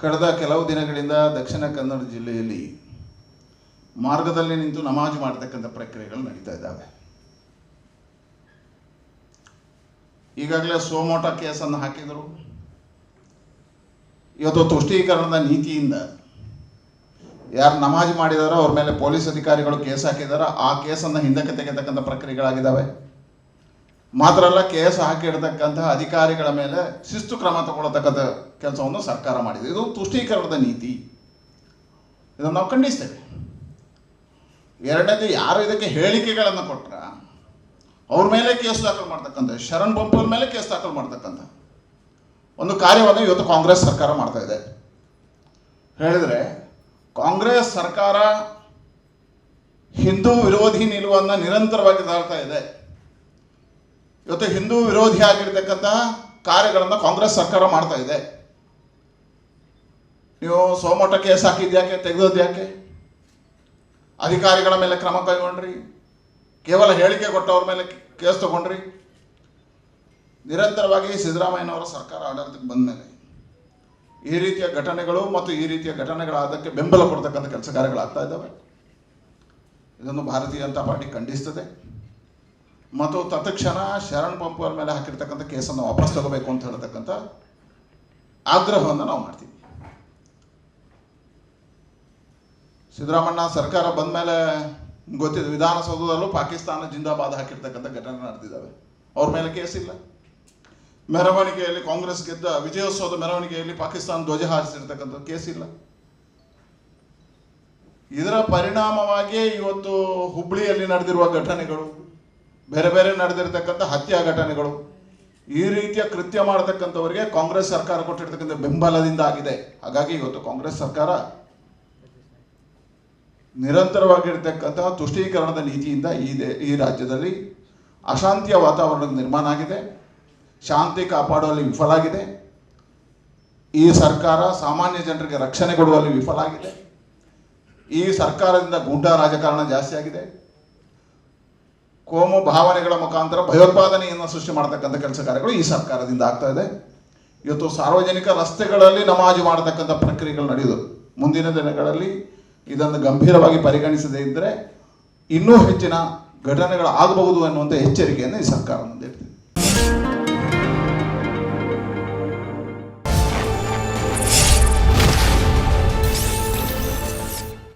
ಕಳೆದ ಕೆಲವು ದಿನಗಳಿಂದ ದಕ್ಷಿಣ ಕನ್ನಡ ಜಿಲ್ಲೆಯಲ್ಲಿ ಮಾರ್ಗದಲ್ಲಿ ನಿಂತು ನಮಾಜ್ ಮಾಡತಕ್ಕಂಥ ಪ್ರಕ್ರಿಯೆಗಳು ನಡೀತಾ ಇದ್ದಾವೆ. ಈಗಾಗಲೇ ಸೋಮೋಟ ಕೇಸನ್ನು ಹಾಕಿದರು. ಇವತ್ತು ತುಷ್ಟೀಕರಣದ ನೀತಿಯಿಂದ ಯಾರು ನಮಾಜ್ ಮಾಡಿದಾರೋ ಅವ್ರ ಮೇಲೆ ಪೊಲೀಸ್ ಅಧಿಕಾರಿಗಳು ಕೇಸ್ ಹಾಕಿದಾರೋ ಆ ಕೇಸನ್ನು ಹಿಂದಕ್ಕೆ ತೆಗೆತಕ್ಕಂಥ ಪ್ರಕ್ರಿಯೆಗಳಾಗಿದ್ದಾವೆ. ಮಾತ್ರ ಅಲ್ಲ ಕೇಸ್ ಹಾಕಿಡ್ತಕ್ಕಂತಹ ಅಧಿಕಾರಿಗಳ ಮೇಲೆ ಶಿಸ್ತು ಕ್ರಮ ತಗೊಳ್ಳತಕ್ಕಂಥ ಕೆಲಸವನ್ನು ಸರ್ಕಾರ ಮಾಡಿದೆ. ಇದು ತುಷ್ಟೀಕರಣದ ನೀತಿ. ಇದನ್ನು ನಾವು ಖಂಡಿಸ್ತೇವೆ. ಎರಡನೇದು, ಯಾರು ಇದಕ್ಕೆ ಹೇಳಿಕೆಗಳನ್ನು ಕೊಟ್ರ, ಅವ್ರ ಮೇಲೆ ಕೇಸ್ ದಾಖಲು ಮಾಡ್ತಕ್ಕಂಥ, ಶರಣ್ ಬೊಂಪಲ್ ಮೇಲೆ ಕೇಸ್ ದಾಖಲು ಮಾಡ್ತಕ್ಕಂಥ ಒಂದು ಕಾರ್ಯವನ್ನು ಇವತ್ತು ಕಾಂಗ್ರೆಸ್ ಸರ್ಕಾರ ಮಾಡ್ತಾ ಇದೆ. ಹೇಳಿದರೆ, ಕಾಂಗ್ರೆಸ್ ಸರ್ಕಾರ ಹಿಂದೂ ವಿರೋಧಿ ನಿಲುವನ್ನು ನಿರಂತರವಾಗಿ ತಾಳ್ತಾ ಇದೆ. ಇವತ್ತು ಹಿಂದೂ ವಿರೋಧಿ ಆಗಿರ್ತಕ್ಕಂತಹ ಕಾರ್ಯಗಳನ್ನು ಕಾಂಗ್ರೆಸ್ ಸರ್ಕಾರ ಮಾಡ್ತಾ ಇದೆ. ನೀವು ಸೋಮೋಟ ಕೇಸ್ ಹಾಕಿದ್ಯಾಕೆ ತೆಗೆದೋದ್ಯಾಕೆ ಯಾಕೆ? ಅಧಿಕಾರಿಗಳ ಮೇಲೆ ಕ್ರಮ ಕೈಗೊಂಡ್ರಿ. ಕೇವಲ ಹೇಳಿಕೆ ಕೊಟ್ಟವ್ರ ಮೇಲೆ ಕೇಸ್ ತಗೊಂಡ್ರಿ. ನಿರಂತರವಾಗಿ ಸಿದ್ದರಾಮಯ್ಯನವರ ಸರ್ಕಾರ ಆಡಳಿತಕ್ಕೆ ಬಂದ ಮೇಲೆ ಈ ರೀತಿಯ ಘಟನೆಗಳು ಮತ್ತು ಈ ರೀತಿಯ ಘಟನೆಗಳಾದಕ್ಕೆ ಬೆಂಬಲ ಕೊಡ್ತಕ್ಕಂಥ ಕೆಲಸ ಕಾರ್ಯಗಳಾಗ್ತಾ ಇದ್ದಾವೆ. ಇದನ್ನು ಭಾರತೀಯ ಜನತಾ ಪಾರ್ಟಿ ಖಂಡಿಸ್ತದೆ. ಮತ್ತು ತತ್ಕ್ಷಣ ಶರಣ್ ಪಂಪುವರ ಮೇಲೆ ಹಾಕಿರ್ತಕ್ಕಂಥ ಕೇಸನ್ನು ವಾಪಸ್ ತಗೋಬೇಕು ಅಂತ ಹೇಳ್ತಕ್ಕಂಥ ಆಗ್ರಹವನ್ನು ನಾವು ಮಾಡ್ತೀವಿ. ಸಿದ್ದರಾಮಣ್ಣ ಸರ್ಕಾರ ಬಂದ ಮೇಲೆ ಗೊತ್ತಿದೆ, ವಿಧಾನಸೌಧದಲ್ಲೂ ಪಾಕಿಸ್ತಾನ ಜಿಂದಾಬಾದ್ ಹಾಕಿರ್ತಕ್ಕಂಥ ಘಟನೆ ನಡೆದಿದ್ದಾವೆ. ಅವ್ರ ಮೇಲೆ ಕೇಸ್ ಇಲ್ಲ. ಮೆರವಣಿಗೆಯಲ್ಲಿ ಕಾಂಗ್ರೆಸ್ ಗೆದ್ದ ವಿಜಯೋತ್ಸವದ ಮೆರವಣಿಗೆಯಲ್ಲಿ ಪಾಕಿಸ್ತಾನ ಧ್ವಜ ಹಾರಿಸಿರ್ತಕ್ಕಂಥ ಕೇಸ್ ಇಲ್ಲ. ಇದರ ಪರಿಣಾಮವಾಗಿ ಇವತ್ತು ಹುಬ್ಬಳ್ಳಿಯಲ್ಲಿ ನಡೆದಿರುವ ಘಟನೆಗಳು ಬೇರೆ ಬೇರೆ ನಡೆದಿರ್ತಕ್ಕಂಥ ಹತ್ಯಾ ಘಟನೆಗಳು ಈ ರೀತಿಯ ಕೃತ್ಯ ಮಾಡತಕ್ಕಂಥವರಿಗೆ ಕಾಂಗ್ರೆಸ್ ಸರ್ಕಾರ ಕೊಟ್ಟಿರ್ತಕ್ಕಂಥ ಬೆಂಬಲದಿಂದ ಆಗಿದೆ. ಹಾಗಾಗಿ ಇವತ್ತು ಕಾಂಗ್ರೆಸ್ ಸರ್ಕಾರ ನಿರಂತರವಾಗಿರ್ತಕ್ಕಂತಹ ತುಷ್ಟೀಕರಣದ ನೀತಿಯಿಂದ ಈ ದೇ, ಈ ರಾಜ್ಯದಲ್ಲಿ ಅಶಾಂತಿಯ ವಾತಾವರಣ ನಿರ್ಮಾಣ ಆಗಿದೆ. ಶಾಂತಿ ಕಾಪಾಡುವಲ್ಲಿ ವಿಫಲ ಆಗಿದೆ. ಈ ಸರ್ಕಾರ ಸಾಮಾನ್ಯ ಜನರಿಗೆ ರಕ್ಷಣೆ ಕೊಡುವಲ್ಲಿ ವಿಫಲ ಆಗಿದೆ. ಈ ಸರ್ಕಾರದಿಂದ ಗೂಂಡಾ ರಾಜಕಾರಣ ಜಾಸ್ತಿ ಆಗಿದೆ. ಕೋಮು ಭಾವನೆಗಳ ಮುಖಾಂತರ ಭಯೋತ್ಪಾದನೆಯನ್ನು ಸೃಷ್ಟಿ ಮಾಡತಕ್ಕಂಥ ಕೆಲಸ ಕಾರ್ಯಗಳು ಈ ಸರ್ಕಾರದಿಂದ ಆಗ್ತಾ ಇದೆ. ಇವತ್ತು ಸಾರ್ವಜನಿಕ ರಸ್ತೆಗಳಲ್ಲಿ ನಮಾಜು ಮಾಡತಕ್ಕಂಥ ಪ್ರಕ್ರಿಯೆಗಳು ನಡೆಯುವುದು ಮುಂದಿನ ದಿನಗಳಲ್ಲಿ ಇದನ್ನು ಗಂಭೀರವಾಗಿ ಪರಿಗಣಿಸದೇ ಇದ್ದರೆ ಇನ್ನೂ ಹೆಚ್ಚಿನ ಘಟನೆಗಳು ಆಗಬಹುದು ಎನ್ನುವಂಥ ಎಚ್ಚರಿಕೆಯನ್ನು ಈ ಸರ್ಕಾರ ಮುಂದೆ ಇಡ್ತಿದೆ